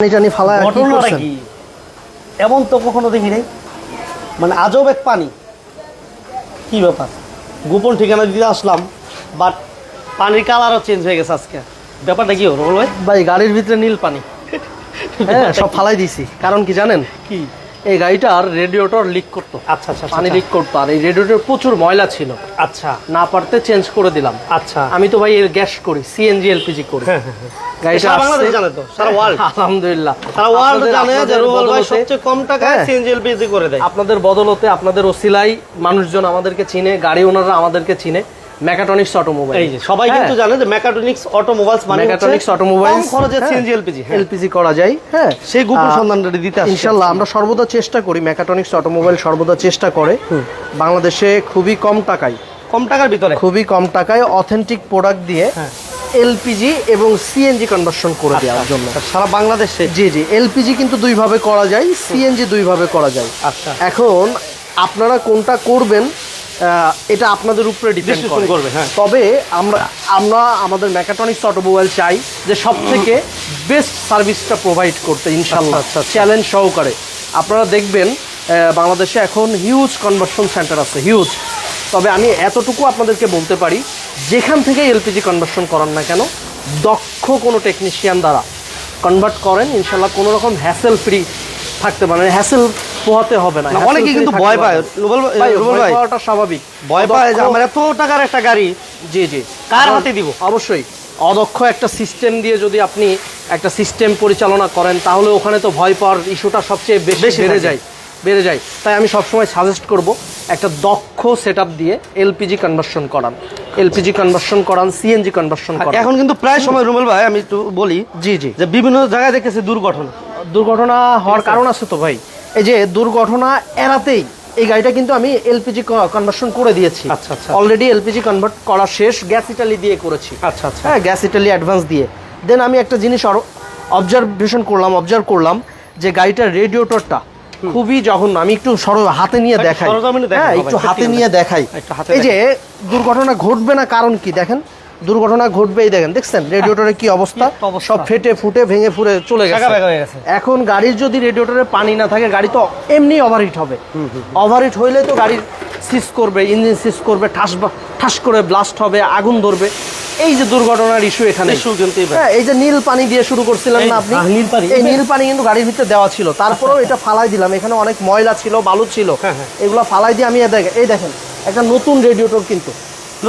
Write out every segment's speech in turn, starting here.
পানি ফালা ঘটনাটা কি? এমন তো কখনো দেখি নাই। মানে আজব এক পানি। কি ব্যাপার? গোপন ঠিকানা দিতে আসলাম বাট পানির কালারও চেঞ্জ হয়ে গেছে আজকে। ব্যাপারটা কি হলো ভাই? ভাই গাড়ির ভিতরে নীল পানি। হ্যাঁ সব ফালাই দিছি। কারণ কি জানেন? কি? এই গাড়িটার রেডিওটর লিক করতো। আচ্ছা আচ্ছা পানি আচ্ছা, লিক করতো। আর এই রেডিওটর প্রচুর ময়লা ছিল। আচ্ছা। না পারতে চেঞ্জ করে দিলাম। আচ্ছা। আমি তো ভাই এর গ্যাস করি সিএনজি এলপিজি করি। হ্যাঁ, হ্যাঁ, হ্যাঁ। গাড়িটা সারা বাংলাদেশ জানে তো, সারা world। আলহামদুলিল্লাহ। তারা ওয়ার্ল্ড জানে যে রুবেল ভাই সবচেয়ে কম টাকায়। সিএনজি এলপিজি করে দেয়। আপনাদের বদলতে আপনাদের ওসিলাই মানুষজন আমাদেরকে চিনে গাড়ি ওনাররা আমাদেরকে চিনে। মেকাটনিক্স অটোমোবাইল এই যে সবাই কিন্তু জানে যে মেকাট্রনিক্স অটোমোবাইলস মানে মেকাটনিক্স অটোমোবাইল কম খরচে সিএনজি এলপিজি হ্যাঁ। এলপিজি করা যায় হ্যাঁ। সেই গোপন সন্ধানটা দিতে আসছে। ইনশাল্লাহ আমরা সর্বদা চেষ্টা করি মেকাটনিক্স অটোমোবাইল সর্বদা চেষ্টা করে। বাংলাদেশে খুবই কম টাকায়। কম টাকার ভিতরে? খুবই কম টাকায় অথেন্টিক প্রোডাক্ট দিয়ে হ্যাঁ। এলপিজি এবং সিএনজি কনভার্সন করে দেওয়ার জন্য। সারা বাংলাদেশে? জি জি এলপিজি কিন্তু দুইভাবে করা যায় সিএনজি দুইভাবে করা যায়। আচ্ছা। এখন আপনারা কোনটা করবেন এটা আপনাদের উপরে ডিপেন্ড করে। করবে, হ্যাঁ। তবে আমরা আমরা আমাদের মেকাটনিক্স অটোমোবাইল চাই যে সব থেকে বেস্ট সার্ভিসটা প্রোভাইড করতে ইনশাল্লাহ আচ্ছা, আচ্ছা। চ্যালেঞ্জ সহকারে। আপনারা দেখবেন বাংলাদেশে এখন হিউজ কনভার্সন সেন্টার আছে হিউজ তবে আমি এতটুকু আপনাদেরকে বলতে পারি যেখান থেকে এলপিজি কনভার্সন করান না কেন দক্ষ কোনো টেকনিশিয়ান দ্বারা কনভার্ট করেন ইনশাল্লাহ কোনো রকম হ্যাসেল ফ্রি থাকতে পারে হ্যাসেল পোহাতে হবে না। অনেকে কিন্তু ভয় পায়। রুবেল ভাই- রুবেল ভাই। পাওয়াটা স্বাভাবিক। ভয় পায় যে আমার এত টাকার একটা গাড়ি জি জি। কার হাতে দিব? অবশ্যই। অদক্ষ একটা সিস্টেম দিয়ে যদি আপনি একটা সিস্টেম পরিচালনা করেন তাহলে ওখানে তো ভয় পাওয়ার ইস্যুটা সবচেয়ে বেশি বেশি বেড়ে যায়। বেড়ে যায়। তাই আমি সবসময় সাজেস্ট করব একটা দক্ষ সেট দিয়ে এলপিজি কনভার্সন করান। এলপিজি কনভার্সন করান সিএনজি কনভার্সন করান। এখন কিন্তু প্রায় সময় রুমেল ভাই আমি একটু বলি জি জি। যে বিভিন্ন জায়গায় দেখেছি দুর্ঘটনা। দুর্ঘটনা হওয়ার কারণ আছে তো ভাই। এই যে দুর্ঘটনা এড়াতেই এই গাড়িটা কিন্তু আমি এলপিজি কনভার্সন করে দিয়েছি। আচ্ছা, আচ্ছা। অলরেডি এলপিজি কনভার্ট করা শেষ গ্যাস ইটালি দিয়ে করেছি। আচ্ছা আচ্ছা। হ্যাঁ গ্যাস ইটালি অ্যাডভান্স দিয়ে। দেন আমি একটা জিনিস আরও অবজারভেশন করলাম অবজার্ভ করলাম যে গাড়িটার রেডিয়েটরটা খুবই জঘন্য। আমি একটু সর হাতে নিয়ে দেখাই। হ্যাঁ একটু হাতে নিয়ে দেখাই। এই যে দুর্ঘটনা ঘটবে না কারণ কি? দেখেন দুর্ঘটনা ঘটবে এই দেখেন দেখছেন? রেডিয়েটরের কি অবস্থা? সব ফেটে ফুটে ভেঙে ফুরে চলে গেছে। এখন গাড়ির যদি রেডিয়েটরে পানি না থাকে গাড়ি তো এমনি ওভারহিট হবে। ওভারহিট হইলে তো গাড়ির সিস করবে ইঞ্জিন সিস করবে ঠাস ঠাস করে ব্লাস্ট হবে আগুন ধরবে। এই যে দুর্ঘটনার ইস্যু এখানে। হ্যাঁ এই যে নীল পানি দিয়ে শুরু করছিলেন না আপনি? নীল পানি। এই নীল পানি কিন্তু গাড়ির ভিতরে দেওয়া ছিল। তারপরেও এটা ফালাই দিলাম। এখানে অনেক ময়লা ছিল বালু ছিল। হ্যাঁ, হ্যাঁ। এগুলো ফালাই দিয়ে আমি এই দেখেন এই দেখেন একটা নতুন রেডিয়েটর কিন্তু।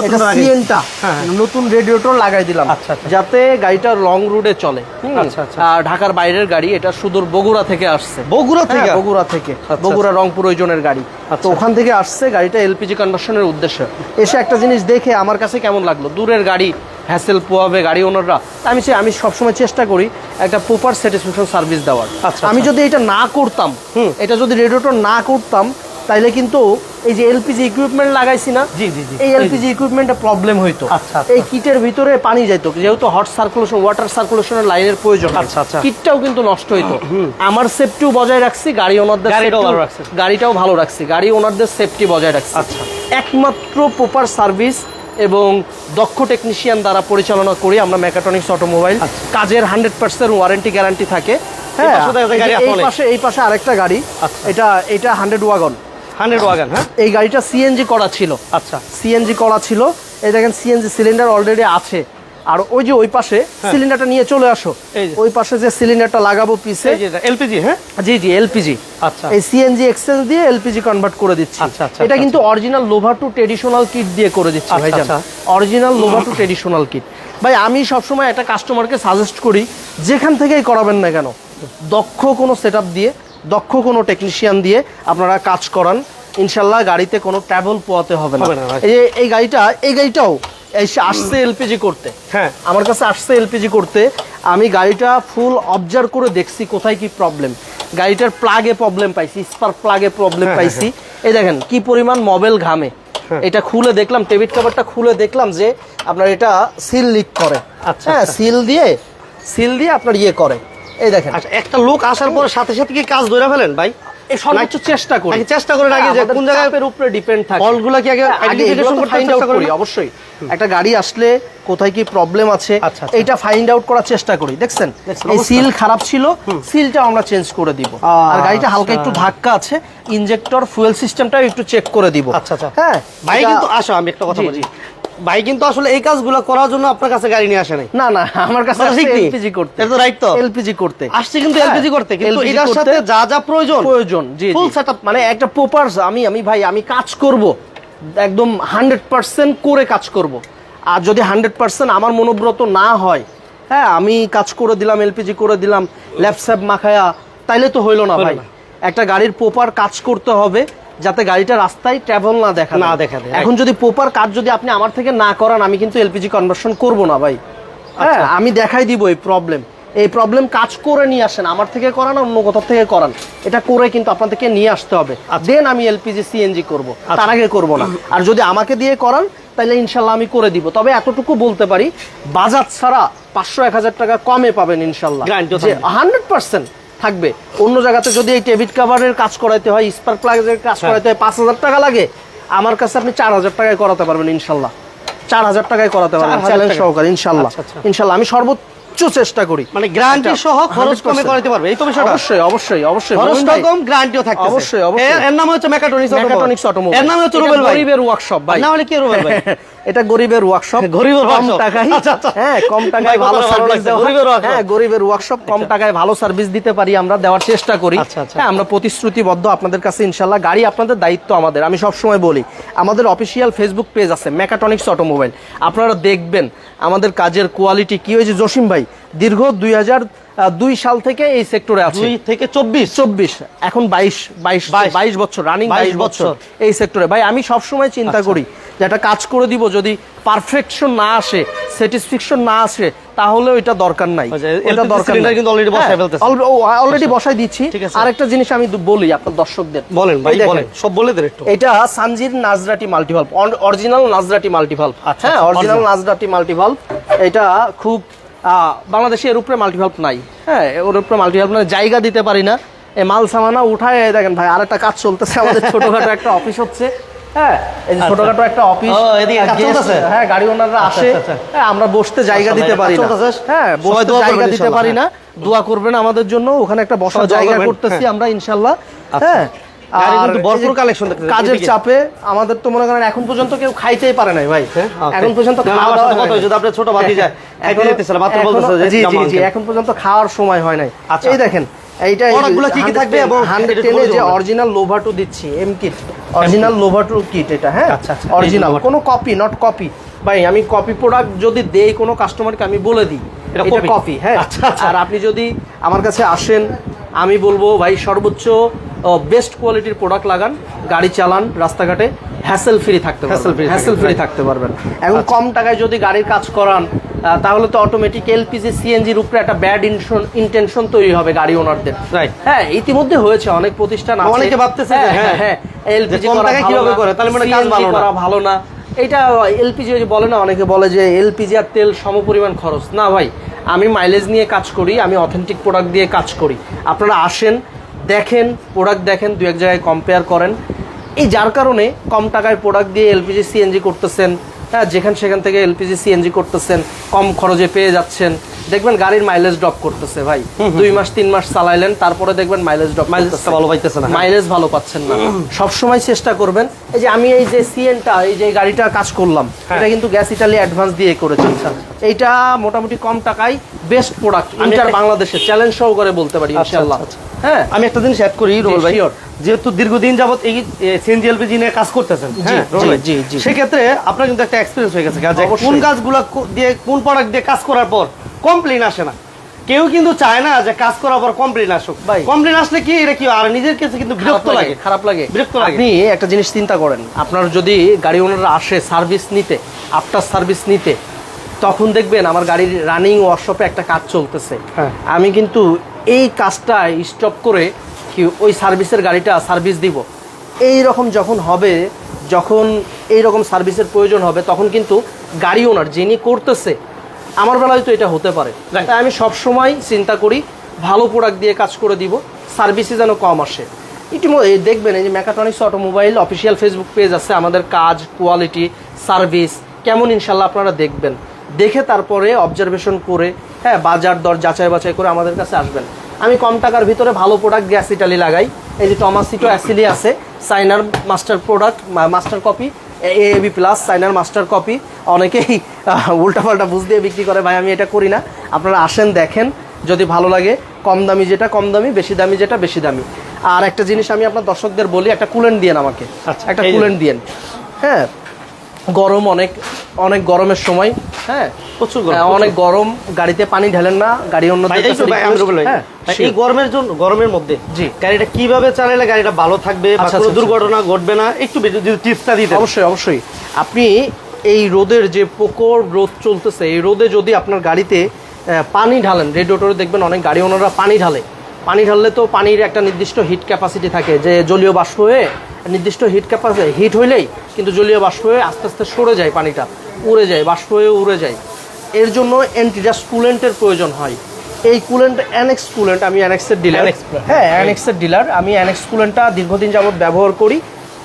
এটা সিএনটা হ্যাঁ, হ্যাঁ। নতুন রেডিয়েটর লাগাই দিলাম। আচ্ছা, আচ্ছা। যাতে গাড়িটা লং রুটে চলে। আচ্ছা। ঢাকার বাইরের গাড়ি এটা সুদূর বগুড়া থেকে আসছে। বগুড়া থেকে? হ্যাঁ, বগুড়া থেকে। বগুড়া রংপুর ওইজনের গাড়ি। তো ওখান থেকে আসছে গাড়িটা এলপিজি কনভার্সনের উদ্দেশ্যে। এসে একটা জিনিস দেখে আমার কাছে কেমন লাগল? দূরের গাড়ি হ্যাসেল পোয়াবে গাড়ি ওনাররা আমি সে- আমি সবসময় চেষ্টা করি একটা প্রপার স্যাটিসফ্যাকশন সার্ভিস দেওয়ার। আচ্ছা, আমি। যদি এটা না করতাম হুম। এটা যদি রেডিওটর না করতাম তাইলে কিন্তু এই যে এলপিজি ইকুইপমেন্ট লাগাইছি না জি, জি, জি। এই এলপিজি ইকুইপমেন্টে প্রবলেম হইতো আচ্ছা, আচ্ছা। এই কিটের ভিতরে পানি যাইতো যেহেতু হট সার্কুলেশন ওয়াটার সার্কুলেশনের লাইনের প্রয়োজন আচ্ছা, আচ্ছা। কিটটাও কিন্তু নষ্ট হইতো আমার সেফটিও বজায় রাখছি গাড়ি ওনারদের গাড়িটাও ভালো রাখছেন। গাড়িটাও ভালো রাখছি গাড়ি ওনারদের সেফটি বজায় রাখছি আচ্ছা। একমাত্র প্রপার সার্ভিস এবং দক্ষ টেকনিশিয়ান দ্বারা পরিচালনা করি আমরা মেকাট্রনিক্স অটোমোবাইল আচ্ছা। কাজের হান্ড্রেড পার্সেন্ট ওয়ারেন্টি গ্যারান্টি থাকে হ্যাঁ এই- পাশে এই পাশে আরেকটা গাড়ি আচ্ছা। এটা এটা হান্ড্রেড ওয়াগন হান্ড্রেড ওয়াগান হ্যাঁ? এই গাড়িটা সিএনজি করা ছিল। আচ্ছা। সিএনজি করা ছিল। এই দেখেন সিএনজি সিলিন্ডার অলরেডি আছে। আর ওই যে ওই পাশে সিলিন্ডারটা নিয়ে চলে আসো। ওই পাশে যে সিলিন্ডারটা লাগাবো যে এলপিজি হ্যাঁ? জি জি এলপিজি আচ্ছা। এই সিএনজি এক্সেল দিয়ে এলপিজি কনভার্ট করে দিচ্ছি। আচ্ছা, আচ্ছা, এটা আচ্ছা, কিন্তু original Lovato traditional kit দিয়ে করে দিচ্ছি ভাইজান। Original Lovato traditional kit ভাই আমি সবসময় একটা কাস্টমারকে সাজেস্ট করি যেখান থেকেই করাবেন না কেন দক্ষ কোনো সেট দিয়ে দক্ষ কোনো টেকনিশিয়ান দিয়ে আপনারা কাজ করান। ইনশাল্লাহ গাড়িতে কোনো ট্রাভেল পোয়াতে হবে না। এই যে এই গাড়িটা এই গাড়িটাও এসে আসছে এলপিজি করতে। হ্যাঁ। আমার কাছে আসছে এলপিজি করতে। আমি গাড়িটা ফুল অবজার্ভ করে দেখছি কোথায় কি প্রবলেম গাড়িটার প্লাগে প্রবলেম পাইছি স্পার্ক প্লাগে প্রবলেম হ্যাঁ, পাইছি। এই দেখেন কি পরিমাণ মোবাইল ঘামে। হ্যাঁ। এটা খুলে দেখলাম টেবিট কাভারটা খুলে দেখলাম যে আপনার এটা সিল লিক করে। আচ্ছা, হ্যাঁ আচ্ছা। সিল দিয়ে সিল দিয়ে আপনার ইয়ে করে। এই দেখেন। আচ্ছা একটা লোক আসার পর সাথে সাথে কি কাজ ধরে ফেলেন ভাই? এই সর্বোচ্চ চেষ্টা করি। চেষ্টা করেন আগে হ্যাঁ, যে কোন জায়গায় উপরে ডিপেন্ড থাকে। ফলগুলো কি আগে আগে identification এগুলো তো করতে চেষ্টা করি অবশ্যই। একটা গাড়ি আসলে কোথায় কি প্রবলেম আছে আচ্ছা, আচ্ছা। ফাইন্ড আউট করার চেষ্টা করি দেখছেন? এই সিল খারাপ ছিল সিলটা আমরা চেঞ্জ করে দিব। আর গাড়িটা হালকা আচ্ছা। একটু ধাক্কা আছে ইনজেক্টর ফুয়েল সিস্টেমটাও একটু চেক করে দিব। আচ্ছা আচ্ছা। হ্যাঁ ভাই কিন্তু আসো আমি একটা কথা জি, বলি। জি। ভাই কিন্তু আসলে এই কাজগুলো করার জন্য আপনার কাছে গাড়ি নিয়ে আসে নাই না না আমার কাছে? এলপিজি করতে এটা তো right তো? এলপিজি করতে আসছে কিন্তু হ্যাঁ, এলপিজি করতে কিন্তু এটার সাথে যা যা প্রয়োজন প্রয়োজন জি জি। setup। মানে একটা প্রপার আমি আমি ভাই আমি কাজ করব একদম হান্ড্রেড পার্সেন্ট করে কাজ করব আর যদি হান্ড্রেড পার্সেন্ট আমার মনোব্রত না হয় হ্যাঁ আমি কাজ করে দিলাম এলপিজি করে দিলাম ল্যাপস্যাপ মাখায়া তাইলে তো হইল না ভাই একটা গাড়ির প্রপার কাজ করতে হবে যাতে গাড়িটা রাস্তায় ট্রাভেল না দেখা না। দেখা দেয়, এখন যদি প্রপার কাজ যদি আপনি আমার থেকে না করান আমি কিন্তু এলপিজি কনভার্সন করব না ভাই। হ্যাঁ আচ্ছা। আমি দেখাই দিব এই প্রবলেম এই প্রবলেম কাজ করে নিয়ে আসেন আমার থেকে করান অন্য কোথাও থেকে করান। এটা করে কিন্তু আপনাদেরকে নিয়ে আসতে হবে। দেন আমি এলপিজি সিএনজি করব। তার আগে করব না। আর যদি আমাকে দিয়ে করান তাহলে ইনশাল্লাহ আমি করে দিব। তবে এতটুকু বলতে পারি বাজার ছাড়া পাঁচশো এক হাজার টাকা কমে পাবেন ইনশাল্লাহ। হান্ড্রেড পার্সেন্ট থাকবে। অন্য জায়গাতে যদি এই টেবিট কাভারের কাজ করাইতে হয় স্পার্ক প্লাগের কাজ হ্যাঁ। করাইতে হয় পাঁচ হাজার টাকা লাগে। আমার কাছে আপনি চার হাজার টাকায় করাতে পারবেন ইনশাল্লাহ। চার হাজার টাকায় করাতে পারবেন চ্যালেঞ্জ সহকারে ইনশাল্লাহ। আচ্ছা, আচ্ছা। ইনশাল্লাহ। আমি সর্বোচ্চ চেষ্টা করি। মানে গ্যারান্টি সহ খরচ কমে 100% করাতে পারবে এই তো বিষয়টা। অবশ্যই অবশ্যই অবশ্যই খরচ কম গ্যারান্টিও থাকবে অবশ্যই, অবশ্যই। এর নাম হচ্ছে মেকাট্রনিক্স মেকাট্রনিক্স অটোমোবাইল এর নাম হচ্ছে রুবেল ভাই। গরিবের ওয়ার্কশপ ভাই। না হলে কি রুবেল ভাই? এটা গরিবের ওয়ার্কশপ গরিবের কম টাকায় আচ্ছা, আচ্ছা। হ্যাঁ কম টাকায় ভালো সার্ভিস গরিবের। হ্যাঁ গরিবের ওয়ার্কশপ কম টাকায় ভালো সার্ভিস দিতে পারি আমরা দেওয়ার চেষ্টা করি। আচ্ছা, আচ্ছা। হ্যাঁ আমরা প্রতিশ্রুতিবদ্ধ আপনাদের কাছে ইনশাল্লাহ গাড়ি আপনাদের দায়িত্ব আমাদের আমি সব সময় বলি। আমাদের অফিসিয়াল ফেসবুক পেজ আছে মেকাটনিক্স অটোমোবাইল আপনারা দেখবেন আমাদের কাজের কোয়ালিটি কি হয়েছে? জসিম ভাই দীর্ঘ দুই হাজার দুই সাল থেকে এই সেক্টরে আছে। দুই থেকে চব্বিশ। চব্বিশ। এখন বাইশ বাইশ বাইশ। বছর রানিং বাইশ বছর। এই সেক্টরে ভাই আমি সবসময় চিন্তা করি যে একটা কাজ করে দিব যদি পারফেকশন না আসে স্যাটিসফ্যাকশন না আসে তাহলে ওইটা দরকার নাই। আচ্ছা, LPG দরকার নাই। কিন্তু already বসায় হ্যাঁ, ফেলতেছে। অলরেডি বসাই দিচ্ছি। আরেকটা জিনিস আমি বলি আপনার দর্শকদের। বলেন ভাই বলেন। সব বলে দেন একটু। এটা সানজির নাজরাটি মাল্টিভালভ অরিজিনাল নাজরাটি মাল্টিভালভ আচ্ছা, হ্যাঁ আচ্ছা, অরিজিনাল নাজরাটি মাল্টিভালভ এটা খুব বাংলাদেশে এর উপরে মাল্টিভালভ নাই হ্যাঁ ওর উপরে মাল্টিভালভ নাই জায়গা দিতে পারি না এই মাল সামানা উঠায় দেখেন ভাই আর একটা কাজ চলতেছে আমাদের ছোটখাটো একটা অফিস হচ্ছে হ্যাঁ এই যে আচ্ছা। ছোটখাটো একটা অফিস চলতেছে? হ্যাঁ গাড়ি ওনাররা আচ্ছা, আসে আচ্ছা। হ্যাঁ আমরা বসতে জায়গা আচ্ছা, দিতে পারি না? হ্যাঁ বসতে জায়গা দিতে পারি না দোয়া করবেন আমাদের জন্য ওখানে একটা বসার জায়গা করতেছি হ্যাঁ। আমরা ইনশাল্লাহ। হ্যাঁ কাজের চাপে আমাদের তো মনে করেন এখন পর্যন্ত কেউ খাইতেই পারে নাই ভাই। হ্যাঁ, এখন পর্যন্ত হয় হয়েছে, আপনার ছোট খাইতে এখনো- এখনো-। এখন পর্যন্ত খাওয়ার সময় হয় নাই। আচ্ছা। এই দেখেন এইটা প্রোডাক্টগুলো কি কি থাকবে এবং হান্ড্রেড একটু টেনে বলে যে অরিজিনাল লোভাটু দিচ্ছি M kit original Lovato kit এটা হ্যাঁ? আচ্ছা, অরিজিনাল কোনো কপি নট কপি ভাই আমি কপি প্রোডাক্ট যদি দেই কোনো কাস্টমারকে আমি বলে দিই এটা এটা কপি হ্যাঁ? আচ্ছা, আচ্ছা। আর আপনি যদি আমার কাছে আসেন আমি বলব ভাই সর্বোচ্চ বেস্ট কোয়ালিটির প্রোডাক্ট লাগান গাড়ি চালান রাস্তাঘাটে হ্যাসেল ফ্রি থাকতে পারবেন। Free হ্যাসেল ফ্রি থাকতে পারবেন। এখন কম টাকায় যদি গাড়ির কাজ করান তাহলে তো অটোমেটিক এলপিজি সিএনজির উপরে একটা ব্যাড ইন্টেনশন তৈরি হবে গাড়ি ওনারদের. হ্যাঁ ইতিমধ্যে হয়েছে অনেক প্রতিষ্ঠান আছে। অনেকে ভাবতেছে হ্যাঁ হ্যাঁ, হ্যাঁ এলপিজি যে কম টাকায় কীভাবে করে? তাহলে মনে হয় কাজ ভালো না। ভালো না। এটা এলপিজি বলে না অনেকে বলে যে এলপিজি আর তেল সমপরিমাণ খরচ। না ভাই আমি মাইলেজ নিয়ে কাজ করি আমি অথেন্টিক প্রোডাক্ট দিয়ে কাজ করি। আপনারা আসেন দেখেন প্রোডাক্ট দেখেন দু এক জায়গায় কম্পেয়ার করেন। এই যার কারণে কম টাকায় প্রোডাক্ট দিয়ে এলপিজি সিএনজি করতেছেন হ্যাঁ যেখান সেখান থেকে এলপিজি সিএনজি করতেছেন কম খরচে পেয়ে যাচ্ছেন। দেখবেন গাড়ির মাইলেজ ড্রপ করতেছে ভাই। দুই মাস তিন মাস চালাইলেন তারপরে দেখবেন মাইলেজ ড্রপ মাইলেজটা ভালো পাইতেছে না। মাইলেজ ভালো পাচ্ছেন না। সব সময় চেষ্টা করবেন এই যে আমি এই যে সিএনটা এই যে গাড়িটা কাজ করলাম হ্যাঁ। এটা কিন্তু গ্যাস ইটালি অ্যাডভান্স দিয়ে করেছি এইটা মোটামুটি কম টাকায় বেস্ট প্রোডাক্ট ইন্টার বাংলাদেশে। চ্যালেঞ্জ সহকারে বলতে পারি আচ্ছা, ইনশাআল্লাহ। আচ্ছা, হ্যাঁ? আমি একটা জিনিস অ্যাড করি রোল ভাই। যেহেতু দীর্ঘদিন যাবত এই সিএনজি এলপিজি নিয়ে কাজ করতেছেন হ্যাঁ জি? জি। সেক্ষেত্রে আপনার কিন্তু একটা এক্সপিরিয়েন্স হয়ে গেছে। যে কোন কাজগুলো দিয়ে কোন প্রোডাক্ট দিয়ে কাজ করার পর কমপ্লেন আসে না। কেউ কিন্তু চায় না যে কাজ করার পর কমপ্লেন আসুক। ভাই। কমপ্লেন আসলে কি এটা কি আর নিজের কাছে কিন্তু বিরক্ত লাগে খারাপ লাগে। বিরক্ত লাগে। আপনি একটা জিনিস চিন্তা করেন। আপনার যদি গাড়ি ওনাররা আসে সার্ভিস নিতে আফটার সার্ভিস নিতে তখন দেখবেন আমার গাড়ির রানিং ওয়ার্কশপে একটা কাজ চলতেছে। হ্যাঁ। আমি কিন্তু এই কাজটা স্টপ করে কি ওই সার্ভিসের গাড়িটা সার্ভিস দিব। এই রকম যখন হবে যখন এই রকম সার্ভিসের প্রয়োজন হবে তখন কিন্তু গাড়ি ওনার যিনি করতেছে আমার বেলায় তো এটা হতে পারে. তাই আমি সব সময় চিন্তা করি ভালো প্রোডাক্ট দিয়ে কাজ করে দিব সার্ভিসে যেন কম আসে। ইতিমধ্যে দেখবেন এই যে mechatronics automobile official Facebook page আছে আমাদের কাজ কোয়ালিটি সার্ভিস কেমন ইনশাল্লাহ আপনারা দেখবেন। দেখে তারপরে অবজারভেশন করে হ্যাঁ বাজার দর যাচাই বাছাই করে আমাদের কাছে আসবেন। আমি কম টাকার ভিতরে ভালো প্রোডাক্ট গ্যাস ইটালি লাগাই। এই যে টমাসিটো অ্যাসিলি আছে সাইনার master product master copy AB plus সাইনার master copy অনেকেই উল্টাপাল্টা বুঝ দিয়ে বিক্রি করে ভাই আমি এটা করি না। আপনারা আসেন দেখেন যদি ভালো লাগে কম দামি যেটা কম দামি বেশি দামি যেটা বেশি দামি। আর একটা জিনিস আমি আপনার দর্শকদের বলি একটা কুলেন্ট দিয়েন আমাকে। আচ্ছা, একটা। কুলেন্ট দিয়েন। হ্যাঁ গরম অনেক। অনেক গরমের সময় হ্যাঁ? প্রচুর গরম, হ্যাঁ, অনেক গরম গাড়িতে পানি ঢালেন না গাড়ি অন্য এই হ্যাঁ গরমের জন্য গরমের মধ্যে জি। গাড়িটা কীভাবে চালালে গাড়িটা ভালো থাকবে বা আচ্ছা, কোনো আচ্ছা, দুর্ঘটনা ঘটবে না একটু যদি টিপসটা দিতে অবশ্যই অবশ্যই। আপনি এই রোদের যে প্রকর রোদ চলতেছে এই রোদে যদি আপনার গাড়িতে পানি ঢালেন রেডিওটরে দেখবেন অনেক গাড়ি ওনারা পানি ঢালে। পানি ঢাললে তো পানির একটা নির্দিষ্ট হিট ক্যাপাসিটি থাকে যে জলীয় বাষ্প হয়ে নির্দিষ্ট হিট ক্যাপাসিটি হিট হইলেই কিন্তু জলীয় বাষ্প হয়ে আস্তে আস্তে সরে যায় পানিটা। উড়ে যায় বাষ্প হয়ে উড়ে যায়। এর জন্য অ্যান্টিডাস কুলেন্টের প্রয়োজন হয়। এই কুলেন্ট অ্যানেক্স কুলেন্ট আমি অ্যানেক্সের ডিলার হ্যাঁ অ্যানেক্সের ডিলার আমি অ্যানেক্স কুলেন্টটা দীর্ঘদিন যাবত ব্যবহার করি।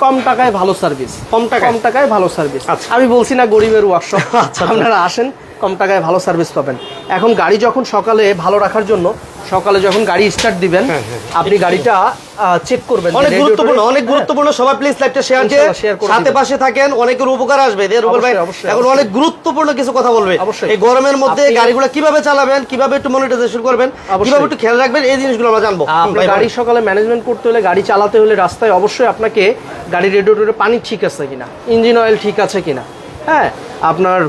কম টাকায় ভালো সার্ভিস কম টাকা কম টাকায় ভালো সার্ভিস আচ্ছা। আমি বলছি না গরিবের ওয়ার্কশপ আচ্ছা। আপনারা আসেন। কম টাকায় ভালো সার্ভিস পাবেন। এখন গাড়ি যখন সকালে ভালো রাখার জন্য সকালে যখন গাড়ি স্টার্ট দিবেন হ্যাঁ, হ্যাঁ। আপনি গাড়িটা চেক করবেন অনেক গুরুত্বপূর্ণ অনেক গুরুত্বপূর্ণ সবাই প্লিজ লাইভটা শেয়ার দিয়ে করে সাথে পাশে থাকেন অনেকের উপকার আসবে। রুবেল ভাই এখন অনেক গুরুত্বপূর্ণ কিছু কথা বলবে। এই গরমের মধ্যে গাড়িগুলো কীভাবে চালাবেন কীভাবে একটু মনিটাইজেশন করবেন। কীভাবে একটু খেয়াল রাখবেন এই জিনিসগুলো আমরা জানব। আপনার গাড়ি সকালে ম্যানেজমেন্ট করতে হলে গাড়ি চালাতে হলে রাস্তায় অবশ্যই আপনাকে গাড়ির রেডিওটরে পানি ঠিক আছে কিনা ইঞ্জিন অয়েল ঠিক আছে কিনা। হ্যাঁ আপনার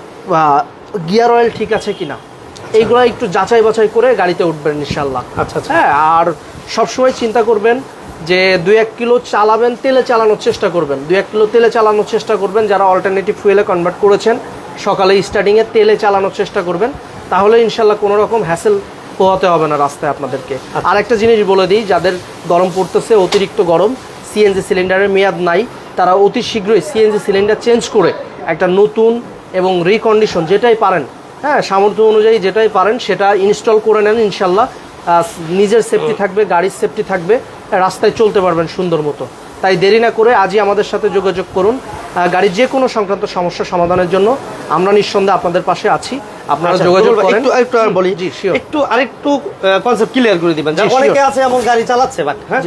গিয়ার অয়েল ঠিক আছে কিনা? এইগুলো একটু যাচাই বাছাই করে গাড়িতে উঠবেন ইনশাল্লাহ আচ্ছা, আচ্ছা। হ্যাঁ আর সবসময় চিন্তা করবেন যে দুই এক কিলো চালাবেন তেলে চালানোর চেষ্টা করবেন। দুই এক কিলো তেলে চালানোর চেষ্টা করবেন যারা অল্টারনেটিভ ফুয়েলে কনভার্ট করেছেন সকালে স্টার্টিংয়ে তেলে চালানোর চেষ্টা করবেন। তাহলে ইনশাল্লাহ কোনো রকম হ্যাসেল পোহাতে হবে না রাস্তায় আপনাদেরকে। আর একটা জিনিস বলে দিই যাদের গরম পড়তেছে অতিরিক্ত গরম সিএনজি সিলিন্ডারের মেয়াদ নাই তারা অতি শীঘ্রই সিএনজি সিলিন্ডার চেঞ্জ করে একটা নতুন এবং রিকন্ডিশন যেটাই পারেন হ্যাঁ সামর্থ্য অনুযায়ী যেটাই পারেন সেটা ইনস্টল করে নেন ইনশাল্লাহ। নিজের সেফটি থাকবে গাড়ির সেফটি থাকবে রাস্তায় চলতে পারবেন সুন্দর মতো। তাই দেরি না করে আজই আমাদের সাথে যোগাযোগ করুন। গাড়ির যে কোনো সংক্রান্ত সমস্যা সমাধানের জন্য আমরা নিঃসন্দেহে আপনাদের পাশে আছি। আপনারা আচ্ছা, যোগাযোগ করেন। একটু একটু আর বলি একটু আরেকটু কনসেপ্ট ক্লিয়ার করে দিবেন। অনেকে আছে এমন গাড়ি চালাচ্ছে বাট হ্যাঁ।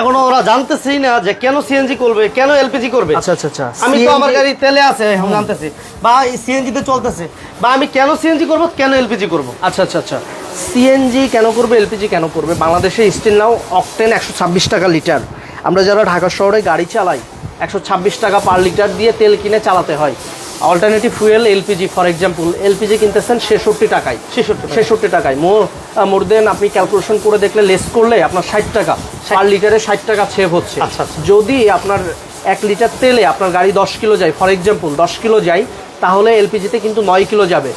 এখনও ওরা জানতেছেই না যে কেন সিএনজি করবে কেন এলপিজি করবে। আচ্ছা আচ্ছা আচ্ছা। আমি তো আমার গাড়ি তেলে আছে এখন জানতেছি। বা সিএনজি তে চলতেছে বা আমি কেন সিএনজি করব কেন এলপিজি করব? আচ্ছা আচ্ছা আচ্ছা। সিএনজি কেন করবে এলপিজি কেন করবে? বাংলাদেশে স্টিল নাও অকটেন একশো ছাব্বিশ টাকা লিটার আমরা যারা ঢাকা শহরে গাড়ি চালাই একশো ছাব্বিশ টাকা পার লিটার দিয়ে তেল কিনে চালাতে হয়। Alternative fuel LPG for example LPG কিনতেছেন ছেষট্টি টাকায়। ছেষট্টি টাকা। ছেষট্টি টাকায়। মোর মোর দেন আপনি ক্যালকুলেশন করে দেখলে লেস করলে আপনার ষাট টাকা। পার লিটারে ষাট টাকা সেভ হচ্ছে। আচ্ছা, আচ্ছা। যদি আপনার এক লিটার তেলে আপনার গাড়ি দশ কিলো যায় ফর এক্সাম্পল দশ কিলো যায় তাহলে এলপিজিতে কিন্তু নয় কিলো যাবে।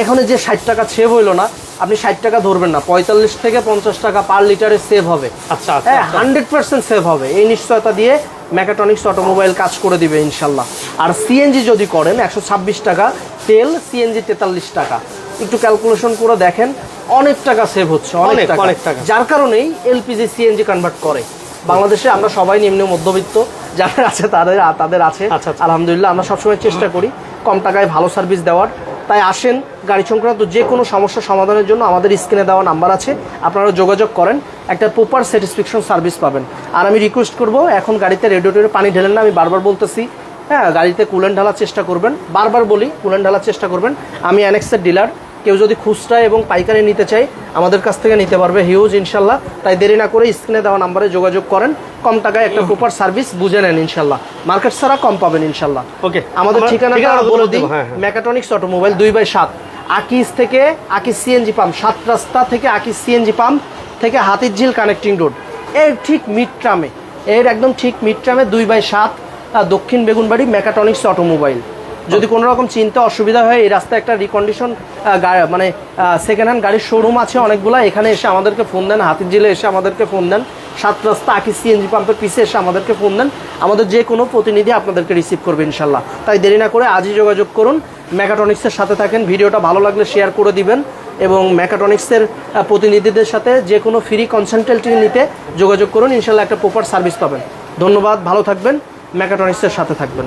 এখানে যে ষাট টাকা সেভ হইল না আপনি ষাট টাকা ধরবেন না। পঁয়তাল্লিশ থেকে পঞ্চাশ টাকা পার লিটারে সেভ হবে। আচ্ছা আচ্ছা, হ্যাঁ। হান্ড্রেড পার্সেন্ট সেভ হবে। এই নিশ্চয়তা দিয়ে মেকাট্রনিক্স অটোমোবাইল কাজ করে দিবে ইনশাল্লাহ। আর সিএনজি যদি করেন একশো ছাব্বিশ টাকা তেল সিএনজি তেতাল্লিশ টাকা। একটু ক্যালকুলেশন করে দেখেন অনেক টাকা সেভ হচ্ছে অনেক অনেক, টাকা। যার কারণেই এলপিজি সিএনজি কনভার্ট করে। বাংলাদেশে আমরা সবাই নিম্ন মধ্যবিত্ত যাদের আছে তাদের তাদের আছে। আচ্ছা, আচ্ছা। আলহামদুলিল্লাহ আমরা সবসময় চেষ্টা করি কম টাকায় ভালো সার্ভিস দেওয়ার। তাই আসেন গাড়ি সংক্রান্ত যে কোনো সমস্যা সমাধানের জন্য আমাদের স্ক্রিনে দেওয়া নাম্বার আছে। আপনারা যোগাযোগ করেন। একটা প্রপার স্যাটিসফ্যাকশন সার্ভিস পাবেন। আর আমি রিকোয়েস্ট করব এখন গাড়িতে রেডিওটারে পানি ঢেলেন না আমি বারবার বলতেছি হ্যাঁ গাড়িতে কুলেন ঢালার চেষ্টা করবেন বারবার বলি কুলেন ঢালার চেষ্টা করবেন। আমি অ্যানেক্সের ডিলার কেউ যদি খুচরা এবং পাইকারি নিতে চায় আমাদের কাছ থেকে নিতে পারবে হিউজ ইনশাল্লাহ। তাই দেরি না করে স্ক্রিনে দেওয়া নাম্বারে যোগাযোগ করেন কম টাকায় একটা প্রপার সার্ভিস বুঝে নেন ইনশাল্লাহ। মার্কেট ছাড়া কম পাবেন ইনশাল্লাহ। ওকে আমাদের ঠিকানাটা বলে দিই হ্যাঁ হ্যাঁ। মেকাট্রনিক্স অটোমোবাইল দুই বাই সাত। আকিস থেকে আকিস সিএনজি পাম্প সাত রাস্তা থেকে আকিস সিএনজি পাম্প থেকে হাতিরঝিল কানেক্টিং রোডের ঠিক মিড ট্রামে এর একদম ঠিক মিড ট্রামে দুই বাই সাত দক্ষিণ বেগুনবাড়ি মেকাট্রনিক্স অটোমোবাইল যদি কোনো রকম চিন্তা অসুবিধা হয় এই রাস্তায় একটা রিকন্ডিশন মানে সেকেন্ড হ্যান্ড গাড়ির শোরুম আছে অনেকগুলো। এখানে এসে আমাদেরকে ফোন দেন হাতিরঝিলে এসে আমাদেরকে ফোন দেন। সাত রাস্তা আকিস সিএনজি পাম্পের পিছে এসে আমাদেরকে ফোন দেন। আমাদের যে কোনো প্রতিনিধি আপনাদেরকে রিসিভ করবে ইনশাল্লাহ। তাই দেরি না করে আজই যোগাযোগ করুন মেগাটনিক্সের সাথে থাকেন। ভিডিওটা ভালো লাগলে শেয়ার করে দিবেন। এবং ম্যাকাটনিক্সের প্রতিনিধিদের সাথে যে কোনো ফ্রি কনসালটেন্টি নিতে যোগাযোগ করুন। ইনশাল্লাহ একটা প্রপার সার্ভিস পাবেন। ধন্যবাদ, ভালো থাকবেন। ম্যাকাটনিক্সের সাথে থাকবেন।